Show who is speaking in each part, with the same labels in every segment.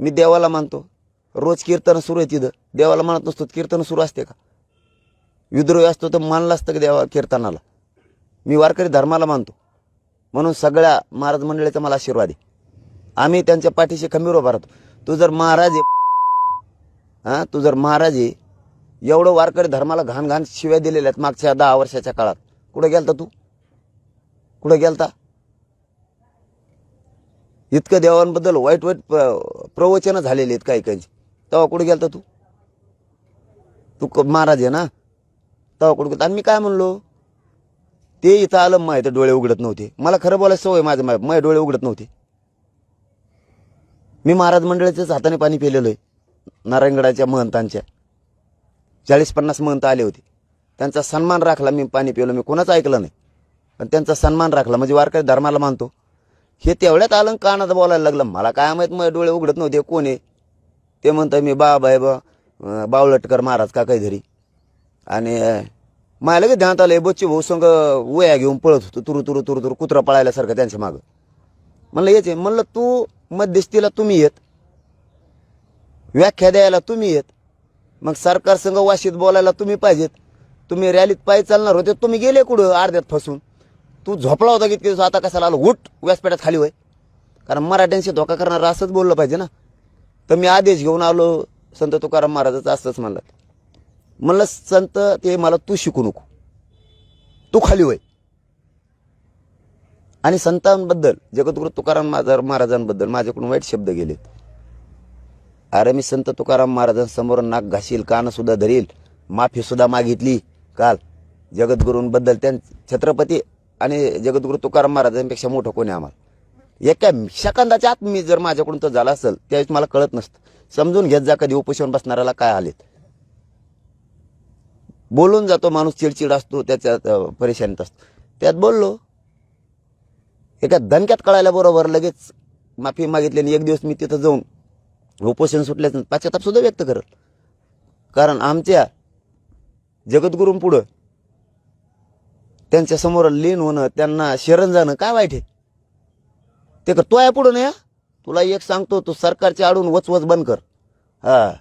Speaker 1: मी देवाला मानतो. रोज कीर्तन सुरू आहे तिथं. देवाला मानत नसतो कीर्तन सुरू असते का? विद्रोही असतो तर मानलं असतं का देवा कीर्तनाला? मी वारकरी धर्माला मानतो. म्हणून सगळ्या महाराज मंडळीचा मला आशीर्वाद आहे. आम्ही त्यांच्या पाठीशी खंबीर उभा राहतो. तू जर महाराज आहे हां तू जर महाराज आहे एवढं वारकरी धर्माला घाण घाण शिव्या दिलेल्या आहेत मागच्या दहा वर्षाच्या काळात. कुठं गेलता तू? कुठं गेलता? इतकं देवांबद्दल वाईट वाईट प्र- प्रवचनं झालेली आहेत काही काहींची तेव्हा कुठे गेलता तू? तू क- महाराज आहे ना? तेव्हा कुठे गेलता? आणि मी काय म्हणलो? ते इथं आलं माहिती डोळे उघडत नव्हते. मला खरं बोलायचं सवय माझं माय माझे डोळे उघडत नव्हते. मी महाराज मंडळीच्याच हाताने पाणी पिलेलो आहे नारायणगडाच्या महंतांच्या. चाळीस पन्नास महंत आले होते. त्यांचा सन्मान राखला मी पाणी पिलो. मी कोणाचं ऐकलं नाही. पण त्यांचा सन्मान राखला. म्हणजे वारकरी धर्माला मानतो. हे तेवढ्यात आलं कानात बोलायला लागलं. मला काय माहीत माझे डोळे उघडत नव्हते. कोण आहे? ते म्हणतं मी बाबा आहे बा बावलटकर महाराज का काहीतरी. आणि माझ्या मला लगेच ध्यानात आलं बच्ची भाऊ संग वया घेऊन पळत होतो तुरु तुरु तुरु तुरु कुत्रा पळायल्यासारखं त्यांच्या मागं. म्हणलं याचे म्हणलं तू मध्यस्थीला तुम्ही येत. व्याख्या द्यायला तुम्ही येत. मग सरकार संघ वाशीत बोलायला तुम्ही पाहिजेत. तुम्ही रॅलीत पायी चालणार होते तुम्ही गेले कुठं? अर्ध्यात फसून. तू झोपला होता कितके दिवस? आता कशाला आलो? उठ व्यासपीठात खाली होय. कारण मराठ्यांशी धोका करणार असंच बोललं पाहिजे ना. तर मी आदेश घेऊन आलो संत तुकाराम महाराजाचं असंच म्हणलं. म्हणलं संत ते मला तू शिकू नको. तू खाली होय. आणि संतांबद्दल जगद्गुरु तुकाराम माझा महाराजांबद्दल माझ्याकडून वाईट शब्द गेलेत. अरे मी संत तुकाराम महाराजांसमोर नाक घासील कानसुद्धा धरील माफीसुद्धा मागितली. काल जगद्गुरूंबद्दल त्यां छत्रपती आणि जगद्गुरु तुकाराम महाराजांपेक्षा मोठं कोणी आम्हाला? एका सेकंदाच्या आत मी जर माझ्याकडून तर झाला असेल त्यावेळेस मला कळत नसतं. समजून घेत जा कधी उपोषण बसणाऱ्याला काय आलेत. बोलून जातो माणूस चिडचिड असतो त्याच्यात परेशानीत असतो. त्यात बोललो. एका दणक्यात कळायला बरोबर लगेच माफी मागितली आणि एक दिवस मी तिथं जाऊन उपोषण सुटल्याचं पाश्चाताप सुद्धा व्यक्त करेल कारण आमच्या जगद्गुरूंपुढं त्यांच्यासमोर लीन होणं त्यांना शरण जाणं काय वाईट आहे? ते कर तो या पुढं नाही तुला एक सांगतो तू सरकारच्या आडून वचवच बंद कर. हा.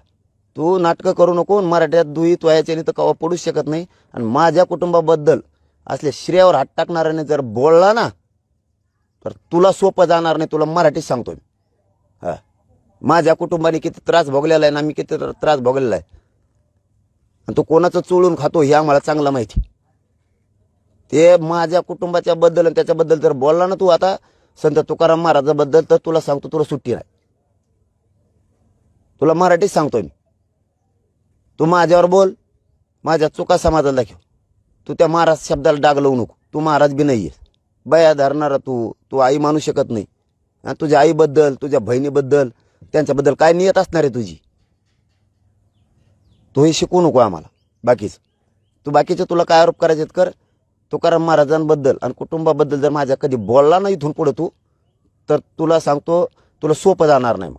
Speaker 1: तू नाटकं करू नको मराठ्यात दुई त्वयाच्याने तर कवा पडूच शकत नाही. आणि माझ्या कुटुंबाबद्दल असल्या श्रेयावर हात टाकणाऱ्याने जर बोलला ना तर तुला सोपं जाणार नाही तुला मराठीत सांगतो मी. हा. माझ्या कुटुंबाने किती त्रास भोगलेला आहे ना मी किती त्रास भोगलेला आहे. आणि तो कोणाचं चोळून खातो हे आम्हाला चांगलं माहिती. ते माझ्या कुटुंबाच्या बद्दल आणि त्याच्याबद्दल जर बोलला ना तू आता संत तुकाराम महाराजाबद्दल तर तुला सांगतो तुला सुट्टी नाही. तुला मराठीत सांगतोय मी. तू माझ्यावर बोल माझ्या चुका समाजाला दाखव. तू त्या महाराज शब्दाला डाग लावू नको. तू महाराज बी नाही आहेस बया धरणारा तू तू आई मानू शकत नाही. आणि तुझ्या आईबद्दल तुझ्या बहिणीबद्दल त्यांच्याबद्दल काय नियत असणार आहे तुझी? तू हे नको आम्हाला. बाकीचं. तू बाकीचे तुला काय आरोप करायचे आहेत कर? तुकाराम महाराजांबद्दल आणि कुटुंबाबद्दल जर माझ्या कधी बोलला नाही इथून पुढे तू तर तुला सांगतो तुला सोपं जाणार नाही मग.